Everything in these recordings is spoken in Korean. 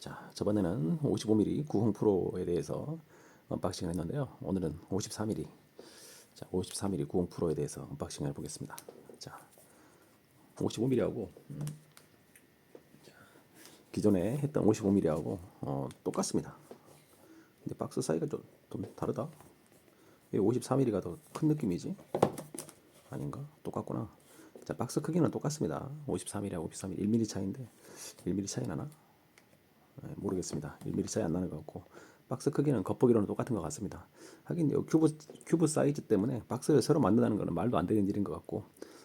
자, 저번에는 55mm 90 프로에 대해서 언박싱을 했는데요. 오늘은 54mm. 자, 54mm 90 프로에 대해서 언박싱을 해보겠습니다. 자, 55mm하고 음, 자, 기존에 했던 55mm하고 어, 똑같습니다. 근데 박스 사이가 좀, 좀 다르다. 왜 54mm가 더 큰 느낌이지? 아닌가? 똑같구나. 자, 박스 크기는 똑같습니다. 53mm하고 53mm 1mm 차이인데 1mm 차이 나나? 네, 모르겠습니다. 1mm 차이 안 나는 것 같고 박스 크기는 겉보기로는 똑같은 것 같습니다. 하긴 이 큐브 큐브 사이즈 때문에 박스를 새로 만든다는 것은 말도 안 되는 일인 것 같고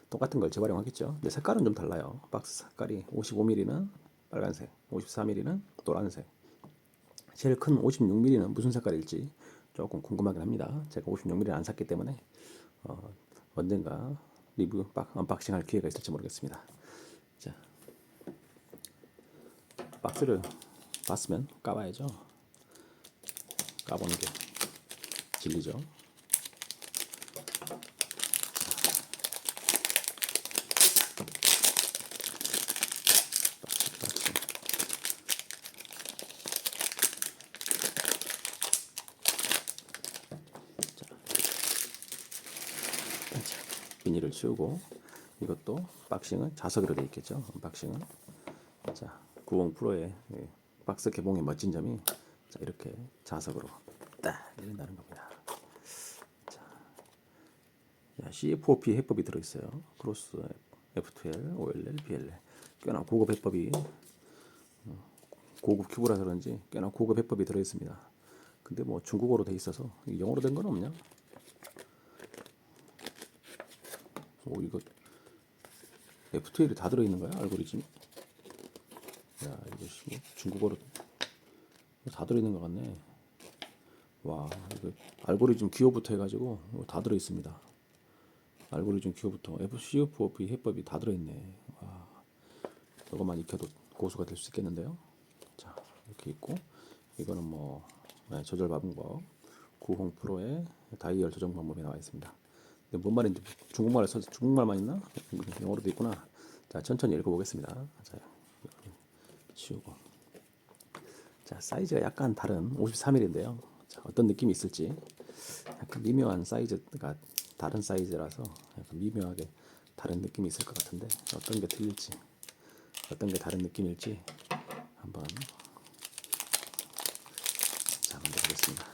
똑같은 걸 재활용하겠죠. 근데 색깔은 좀 달라요. 박스 색깔이 55mm는 빨간색, 54mm는 노란색. 제일 큰 56mm는 무슨 색깔일지 조금 궁금하긴 합니다. 제가 56mm를 안 샀기 때문에 어, 언젠가 리뷰 박, 언박싱 할 기회가 있을지 모르겠습니다. 자, 박스를 봤으면 까봐야죠. 까보는 게 진리죠. 비닐을 치우고 이것도 박싱은 자석으로 되어 있겠죠. 박싱은 자90 프로의 이 박스 개봉의 멋진 점이 자 이렇게 자석으로 딱 열린다는 겁니다. 자, 자 CF5P 해법이 들어있어요. 크로스 F2L, OLL, BLL 꽤나 고급 해법이 어, 고급 큐브라서 그런지 꽤나 고급 해법이 들어있습니다. 근데 뭐 중국어로 돼 있어서 영어로 된 건 없냐? 오 이거 F2L이 다 들어있는 거야 알고리즘이? 야 이거 씨, 뭐 중국어로 다 들어있는 것 같네. 와 이거 알고리즘 기호부터 해가지고 이거 다 들어있습니다. 알고리즘 기호부터 FCF 해법이 다 들어있네. 와 이것만 익혀도 고수가 될 수 있겠는데요. 자 이렇게 있고 이거는 뭐 네, 조절 방법 90 프로의 다이얼 조정 방법이 나와 있습니다. 근데 뭔 말인지 중국말에 써 중국말만 있나? 영어로도 있구나. 자 천천히 읽어보겠습니다. 자 치우고 자 사이즈가 약간 다른 53mm인데요. 자 어떤 느낌이 있을지 약간 미묘한 사이즈가 다른 사이즈라서 약간 미묘하게 다른 느낌이 있을 것 같은데 어떤 게 틀릴지 어떤 게 다른 느낌일지 한번 자 먼저 보겠습니다.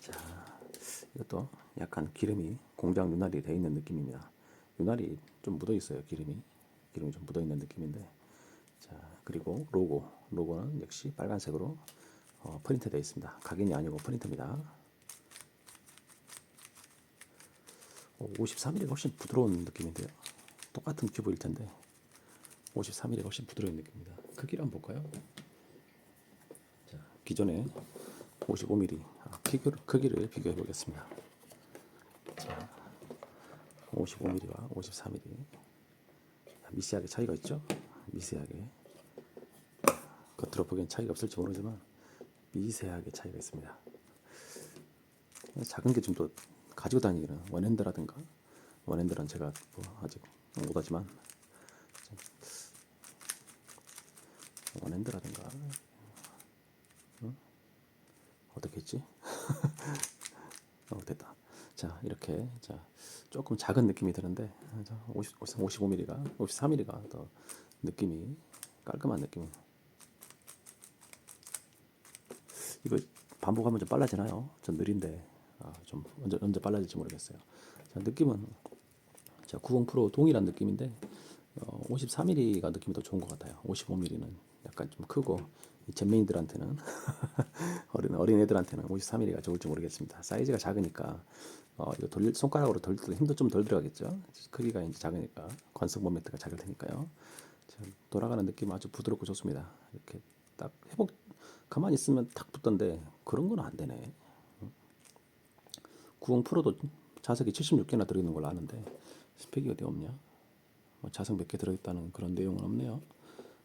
자, 이것도 약간 기름이 공장 윤활이 되어 있는 느낌입니다. 윤활이 좀 묻어 있어요. 기름이 기름이 좀 묻어 있는 느낌인데, 자 그리고 로고 로고는 역시 빨간색으로 어, 프린트 되어 있습니다. 각인이 아니고 프린트입니다. 53mm가 훨씬 부드러운 느낌인데요. 똑같은 큐브일 텐데 53mm가 훨씬 부드러운 느낌입니다. 크기를 한번 볼까요? 자, 기존에 55mm 아, 크기를, 크기를 비교해 보겠습니다. 자, 55mm와 54mm 미세하게 차이가 있죠? 미세하게 겉으로 보기엔 차이가 없을지 모르지만 미세하게 차이가 있습니다. 작은 게 좀 더 가지고 다니기는 원핸드라든가 원핸드는 제가 뭐 아직 못하지만 원핸드라든가 어떻게 했지? 어 됐다. 자 이렇게 자 조금 작은 느낌이 드는데 자, 50, 55mm가 53mm가 더 느낌이 깔끔한 느낌. 이거 반복하면 좀 빨라지나요? 좀 느린데 아, 좀 언제 언제 빨라질지 모르겠어요. 자 느낌은 자 90 프로 동일한 느낌인데 어, 53mm가 느낌이 더 좋은 것 같아요. 55mm는 약간 좀 크고 이 잼메인들한테는 어린 어린 애들한테는 53mm가 좋을지 모르겠습니다. 사이즈가 작으니까 어, 이거 돌 손가락으로 때 힘도 좀 덜 들어가겠죠. 크기가 이제 작으니까 관성 모멘트가 작을 테니까요. 자, 돌아가는 느낌 아주 부드럽고 좋습니다. 이렇게 딱 회복 가만히 있으면 탁 붙던데 그런 건 안 되네. 90 프로도 자석이 76개나 들어있는 걸로 아는데 스펙이 어디 없냐? 뭐 자석 몇 개 들어있다는 그런 내용은 없네요.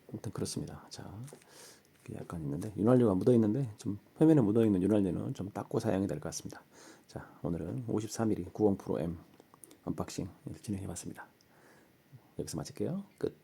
아무튼 그렇습니다. 자, 약간 있는데 윤활유가 묻어 있는데 좀 표면에 묻어 있는 윤활유는 좀 닦고 사용이 될 것 같습니다. 자, 오늘은 53mm 90 프로 M 언박싱 진행해봤습니다. 여기서 마칠게요. 끝.